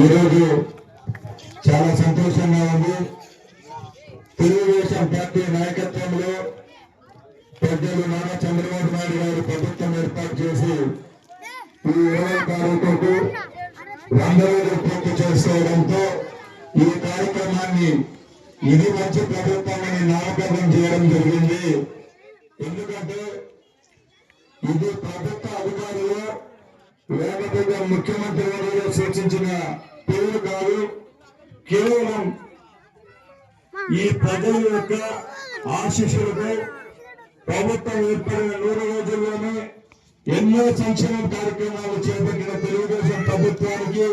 ఈరోజు చాలా సంతోషంగా ఉంది. తెలుగుదేశం పార్టీ నాయకత్వంలో పెద్దలు నారా చంద్రబాబు నాయుడు గారు ప్రభుత్వం ఏర్పాటు చేసి ఈ ఇరవై తారీఖుకు వంద రోజులు పూర్తి చేసుకోవడంతో ఈ కార్యక్రమాన్ని ఇది మంచి ప్రభుత్వం అని నామకరణం చేయడం జరిగింది. ఎందుకంటే ఇది ప్రభుత్వ అధికారులు లేకపోతే ముఖ్యమంత్రి గారు సూచించిన పేరు కాదు కేవలం ఈ ప్రజల యొక్క ఆశీస్సులతో ప్రభుత్వం ఏర్పడిన నూరు రోజుల్లోనే ఎన్నో సంక్షేమ కార్యక్రమాలు చేపట్టిన తెలుగుదేశం ప్రభుత్వానికి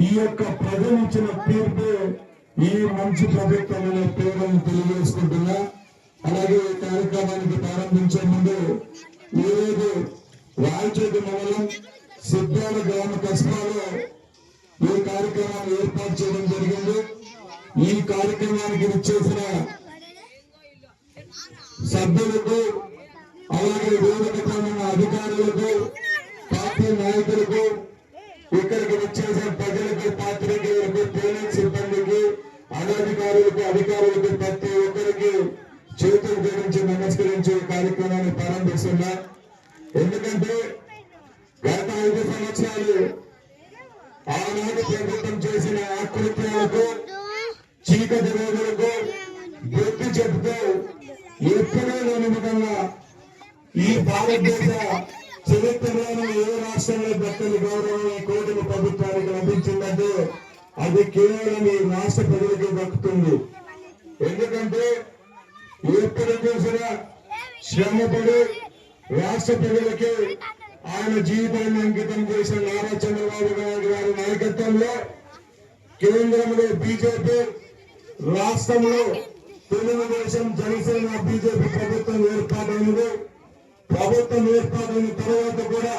ఈ యొక్క ప్రజలు ఇచ్చిన తీర్పు ఈ మంచి ప్రభుత్వం అనే పేరును తెలియజేసుకుంటున్నా. అలాగే ఈ కార్యక్రమానికి ప్రారంభించే ముందు ఈరోజు రాయచేతి మండలం సిద్ధాల గ్రామ కస్బాలో ఈ కార్యక్రమాన్ని ఏర్పాటు చేయడం జరిగింది. ఈ కార్యక్రమానికి విచ్చేసిన సభ్యులకు అలాగే వేదికపై ఉన్న అధికారులకు పార్టీ నాయకులకు ఇక్కడికి వచ్చేసిన ప్రజలకు పాత్రికేయులకు పోలీస్ సిబ్బందికి అనధికారులకు అధికారులకు ప్రతి ఒక్కరికి చేతులు జోడించి నమస్కరించే కార్యక్రమాన్ని ప్రారంభిస్తున్నా. ఎందుకంటే గత ఐదు సంవత్సరాలు ఆనాడు ప్రభుత్వం చేసిన ఆకృత్యాలకు చీకటి రోజులకు బుద్ధి చెబుతూ ఎప్పుడూ లేని విధంగా ఈ భారతదేశ చరిత్రలోని ఏ రాష్ట్రంలో దక్కని గౌరవం ఈ కోటిని ప్రభుత్వానికి లభించిందంటే అది కేవలం ఈ రాష్ట్ర ప్రజలకే దక్కుతుంది. ఎందుకంటే ఎప్పుడు చూసినా శ్రమపడి రాష్ట్ర ప్రజలకి ఆయన జీవితాన్ని అంకితం చేసిన నారా చంద్రబాబు నాయుడు గారి నాయకత్వంలో కేంద్రంలో బీజేపీ రాష్ట్రంలో తెలుగుదేశం జనసేన బీజేపీ ప్రభుత్వం ఏర్పాటైనది. ప్రభుత్వం ఏర్పాటైన తర్వాత కూడా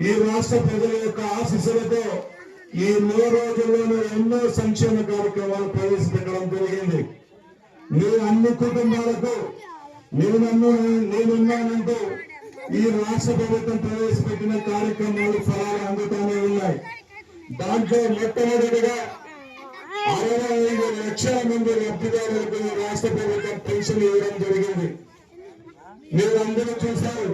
ఈ రాష్ట్ర ప్రజల యొక్క ఆశీస్సులతో ఈ మూడు రోజుల్లోనూ ఎన్నో సంక్షేమ కార్యక్రమాలు ప్రవేశపెట్టడం జరిగింది. మీరు అన్ని కుటుంబాలకు నేనన్ను నేనున్నానంటూ ఈ రాష్ట్ర ప్రభుత్వం ప్రవేశపెట్టిన కార్యక్రమాలు ఫలాలు అందుతూనే ఉన్నాయి. దాంట్లో మొట్టమొదటిగా అరవై ఐదు లక్షల మంది లబ్ధిదారులకు రాష్ట్ర ప్రభుత్వం పెన్షన్ ఇవ్వడం జరిగింది. మీరు అందరూ చూశారు.